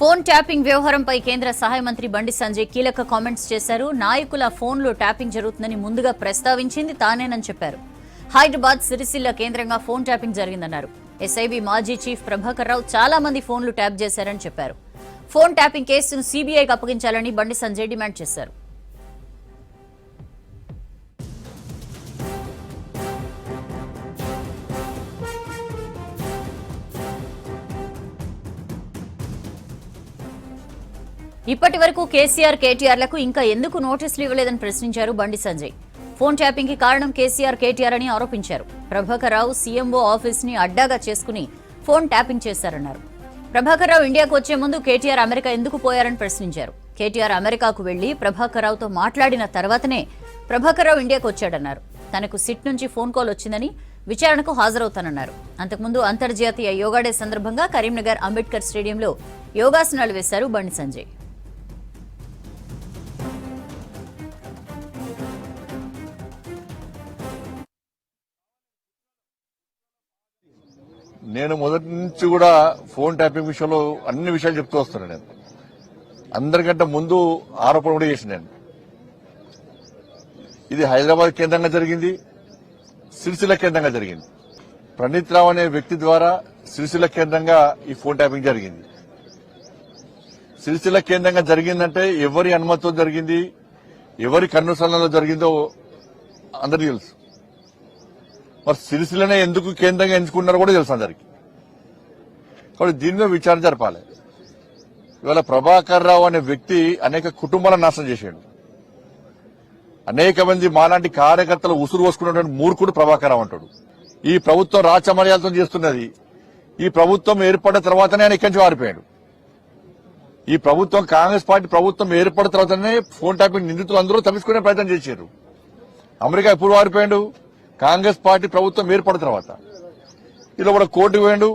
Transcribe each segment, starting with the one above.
Phone tapping వ్యవహారంపై కేంద్ర సహాయ మంత్రి బండి సంజయ్ కీలక కామెంట్స్ చేశారు. నాయకుల ఫోన్లో ట్యాపింగ్ జరుగుతుందని ముందుగా ప్రస్తావించింది తానేనని చెప్పారు. హైదరాబాద్ సిరిసిల్ల కేంద్రంగా ఫోన్ ట్యాపింగ్ జరిగిందన్నారు. ఎస్ఐబి మాజీ చీఫ్ ప్రభాకర్ రావు చాలా మంది ఫోన్లు ట్యాప్ చేశారని చెప్పారు. ఫోన్ ట్యాపింగ్ కేసును సీబీఐకి అప్పగించాలని బండి సంజయ్ డిమాండ్ చేశారు. ఇప్పటి వరకు కేసీఆర్ కేటీఆర్లకు ఇంకా ఎందుకు నోటీసులు ఇవ్వలేదని ప్రశ్నించారు బండి సంజయ్. ఫోన్ ట్యాపింగ్కి కారణం కేసీఆర్ కేటీఆర్ అని ఆరోపించారు. ప్రభాకర్ రావు సీఎంఓ ఆఫీస్ని అడ్డాగా చేసుకుని ఫోన్ ట్యాపింగ్ చేశారన్నారు. ప్రభాకర్ రావు ఇండియాకు వచ్చే ముందు కేటీఆర్ అమెరికా ఎందుకు పోయారని ప్రశ్నించారు. కేటీఆర్ అమెరికాకు వెళ్ళి ప్రభాకర్ రావుతో మాట్లాడిన తర్వాతనే ప్రభాకర్ రావు ఇండియాకు వచ్చాడన్నారు. తనకు సిట్ నుంచి ఫోన్ కాల్ వచ్చిందని విచారణకు హాజరవుతానన్నారు. అంతకుముందు అంతర్జాతీయ యోగా డే సందర్భంగా కరీంనగర్ అంబేద్కర్ స్టేడియంలో యోగాసనాలు వేశారు బండి సంజయ్. నేను మొదటి నుంచి కూడా ఫోన్ ట్యాపింగ్ విషయంలో అన్ని విషయాలు చెప్తూ వస్తున్నాను నేను. అందరికంటే ముందు ఆరోపణ కూడా చేసిన నేను. ఇది హైదరాబాద్ కేంద్రంగా జరిగింది సిరిసిల్ల కేంద్రంగా జరిగింది. ప్రణీత్ రావు అనే వ్యక్తి ద్వారా సిరిసిల్ల కేంద్రంగా ఈ ఫోన్ ట్యాపింగ్ జరిగింది. సిరిసిల్ల కేంద్రంగా జరిగిందంటే ఎవరి అనుమతితో జరిగింది ఎవరి కన్నుసరణలో జరిగిందో అందరికీ తెలుసు. మరి సిరిసిల్లనే ఎందుకు కేంద్రంగా ఎంచుకున్నారో కూడా తెలుసు అందరికి. కాబట్టి దీని మీద విచారణ జరపాలి. ఇవాళ ప్రభాకర్ రావు అనే వ్యక్తి అనేక కుటుంబాలను నాశనం చేశాడు. అనేక మంది మాలాంటి కార్యకర్తలు ఉసురు పోసుకున్నటువంటి మూర్ఖుడు ప్రభాకర్ రావు అంటాడు. ఈ ప్రభుత్వం రాచమర్యాదతో చేస్తున్నది. ఈ ప్రభుత్వం ఏర్పడిన తర్వాతనే ఆయన ఇక్కడి నుంచి వారిపోయాడు ఈ ప్రభుత్వం కాంగ్రెస్ పార్టీ ప్రభుత్వం ఏర్పడిన తర్వాతనే ఫోన్ ట్యాపింగ్ నిందితులు అందరూ తప్పించుకునే ప్రయత్నం చేశారు. అమెరికా ఎప్పుడు వారిపోయాడు కాంగ్రెస్ పార్టీ ప్రభుత్వం ఏర్పడిన తర్వాత ఇలా కూడా కోర్టుకు పోయాడు.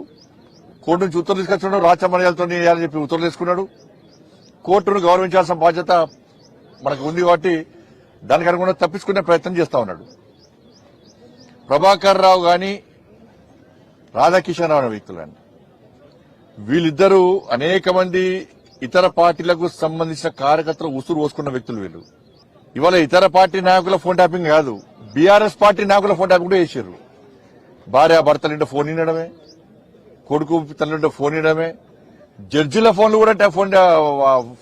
కోర్టు నుంచి ఉత్తర్వులు తీసుకొచ్చాడు. రాచమర్యాదతో చేయాలని చెప్పి ఉత్తర్వులు తీసుకున్నాడు. కోర్టును గౌరవించాల్సిన బాధ్యత మనకు ఉంది కాబట్టి దానికి అనుగుణంగా తప్పించుకునే ప్రయత్నం చేస్తా ఉన్నాడు. ప్రభాకర్ రావు గాని రాధాకిషన్ రావు అనే వ్యక్తులు కానీ వీళ్ళిద్దరూ అనేక మంది ఇతర పార్టీలకు సంబంధించిన కార్యకర్తలు ఉసురు పోసుకున్న వ్యక్తులు వీళ్ళు. ఇవాళ ఇతర పార్టీ నాయకుల ఫోన్ ట్యాపింగ్ కాదు. బీఆర్ఎస్ పార్టీ నాయకుల ఫోన్ ట్యాపింగ్ కూడా చేసారు భార్య భర్తలుంటే ఫోన్ వినడమే కొడుకు తల్లింటే ఫోన్ ఇవ్వడమే జడ్జిల ఫోన్లు కూడా ఫోన్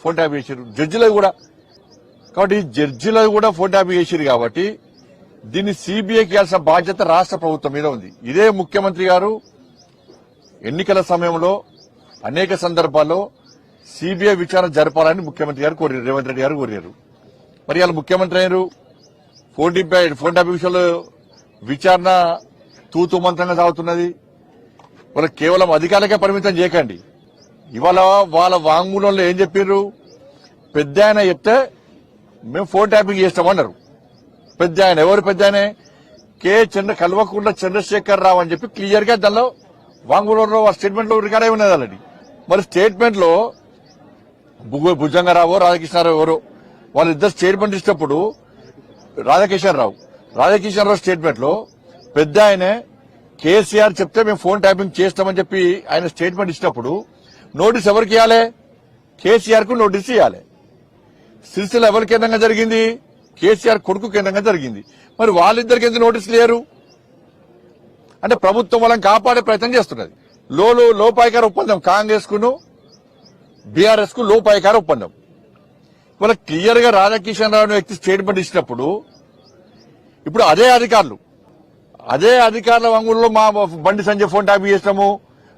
ఫోన్ ట్యాప్ చేశారు జడ్జిల కూడా. కాబట్టి జడ్జిల కూడా ఫోన్ ట్యాప్ చేశారు కాబట్టి దీన్ని సిబిఐకి ఇవ్వాల్సిన బాధ్యత రాష్ట్ర ప్రభుత్వం మీద ఉంది. ఇదే ముఖ్యమంత్రి గారు ఎన్నికల సమయంలో అనేక సందర్భాల్లో సిబిఐ విచారణ జరపాలని ముఖ్యమంత్రి గారు కోరారు రేవంత్ రెడ్డి గారు కోరారు. మరి వాళ్ళు ముఖ్యమంత్రి అయ్యారు. ఫోన్ ఫైవ్ ఫోన్ ట్యాప్ విషయంలో విచారణ తూతు మంత్రంగా సాగుతున్నది. వాళ్ళ కేవలం అధికారులకే పరిమితం చేయకండి. ఇవాళ వాళ్ళ వాంగ్మూలంలో ఏం చెప్పారు పెద్ద ఆయన చెప్తే మేము ఫోన్ ట్యాపింగ్ చేస్తామన్నారు పెద్ద ఆయన ఎవరు పెద్ద ఆయన? కే చంద్ర కల్వకుంట్ల చంద్రశేఖర్ రావు అని చెప్పి క్లియర్గా దానిలో వాంగ్మూలంలో స్టేట్మెంట్లో రికార్డ్ అయి ఉన్నది ఆల్రెడీ. మరి స్టేట్మెంట్లో భుజ- భుజంగరావు రాధాకృష్ణారావు ఎవరు వాళ్ళిద్దరు స్టేట్మెంట్ ఇచ్చినప్పుడు రాధాకిషన్ రావు. రాధాకిషన్ రావు స్టేట్మెంట్లో పెద్ద ఆయనే కేసీఆర్ చెప్తే మేము ఫోన్ ట్యాపింగ్ చేస్తామని చెప్పి ఆయన స్టేట్మెంట్ ఇచ్చినప్పుడు నోటీస్ ఎవరికి ఇవ్వాలి కేసీఆర్కు నోటీస్ ఇవ్వాలి సిరిసిల్ల ఎవరి కేంద్రంగా జరిగింది? కేసీఆర్ కొడుకు కేంద్రంగా జరిగింది. మరి వాళ్ళిద్దరికి ఎందుకు నోటీస్ లేరు? అంటే ప్రభుత్వం వాళ్ళని కాపాడే ప్రయత్నం చేస్తున్నది. లోలో లోపాయికార ఒప్పందం కాంగ్రెస్ కును బీఆర్ఎస్కు లోపాయికార ఒప్పందం. మన క్లియర్గా రాధాకిషన్ రావు వ్యక్తి స్టేట్మెంట్ ఇచ్చినప్పుడు ఇప్పుడు అదే అధికారులు. అదే అధికారుల వంగుల్లో మా బండి సంజయ్ ఫోన్ ట్యాపింగ్ చేస్తాము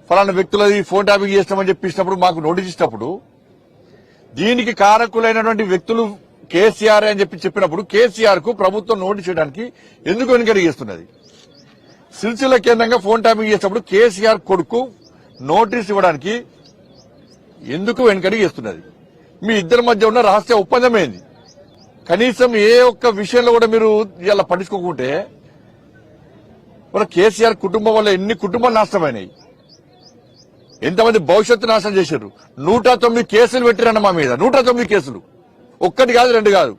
ఫలానా వ్యక్తులది ఫోన్ ట్యాపింగ్ చేస్తామని చెప్పినప్పుడు మాకు నోటీస్ ఇచ్చినప్పుడు దీనికి కారకులైనటువంటి వ్యక్తులు కేసీఆర్ అని చెప్పి చెప్పినప్పుడు కేసీఆర్కు ప్రభుత్వం నోటీస్ చేయడానికి ఎందుకు వెనుకడిగేస్తున్నది సిరిసిల్ల కేంద్రంగా ఫోన్ ట్యాపింగ్ చేసినప్పుడు కేసీఆర్ కొడుకు నోటీస్ ఇవ్వడానికి ఎందుకు వెనుకడి చేస్తున్నది మీ ఇద్దరి మధ్య ఉన్న రహస్య ఒప్పందమైంది కనీసం ఏ ఒక్క విషయంలో కూడా మీరు ఇలా పట్టించుకోకుంటే మన కేసీఆర్ కుటుంబం వల్ల ఎన్ని కుటుంబాలు నాశనమైనాయి? ఎంతమంది భవిష్యత్తు నాశనం చేశారు? నూట తొమ్మిది కేసులు పెట్టిరన్న మా మీద. నూట తొమ్మిది కేసులు. ఒక్కటి కాదు రెండు కాదు.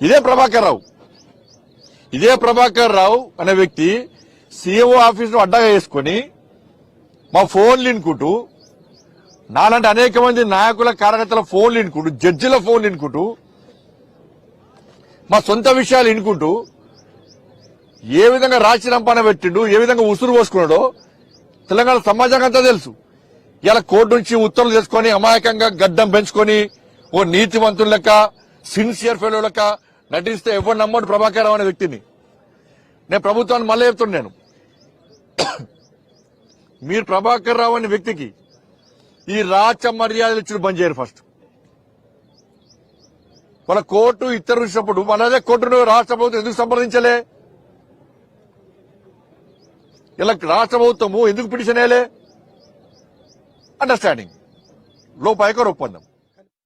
ఇదే ప్రభాకర్ రావు. ఇదే ప్రభాకర్ రావు అనే వ్యక్తి సీఎంఓ ఆఫీస్ను అడ్డగా అడ్డాగా వేసుకొని మా ఫోన్లు వినుకుంటూ నాలాంటి అనేక మంది నాయకుల కార్యకర్తల ఫోన్లు వినుకుంటూ జడ్జిల ఫోన్లు వినుకుంటూ మా సొంత విషయాలు వినుకుంటూ ఏ విధంగా రాచి రంపాన పెట్టిండు ఏ విధంగా ఉసురు పోసుకున్నాడో తెలంగాణ సమాజం అంతా తెలుసు. ఇలా కోర్టు నుంచి ఉత్తర్వులు చేసుకొని అమాయకంగా గడ్డం పెంచుకొని ఓ నీతివంతుల లెక్క సిన్సియర్ ఫెలో లెక్క నటిస్తే ఎవరు నమ్మడు ప్రభాకర్ అనే వ్యక్తిని. నేను ప్రభుత్వాన్ని మళ్ళీ చెప్తున్నాను నేను. మీరు ప్రభాకర్ రావు అనే వ్యక్తికి ఈ రాచ మర్యాదలు ఇచ్చిన బంద్ చేయరు ఫస్ట్ వాళ్ళ కోర్టు ఇతరులు ఇచ్చినప్పుడు మనదే కోర్టును రాష్ట్ర ప్రభుత్వం ఎందుకు సంప్రదించలే? ఇలా రాష్ట్ర ప్రభుత్వము ఎందుకు పిటిషన్ వేయలే? అండర్స్టాండింగ్ లోపాయకర్ ఒప్పందం.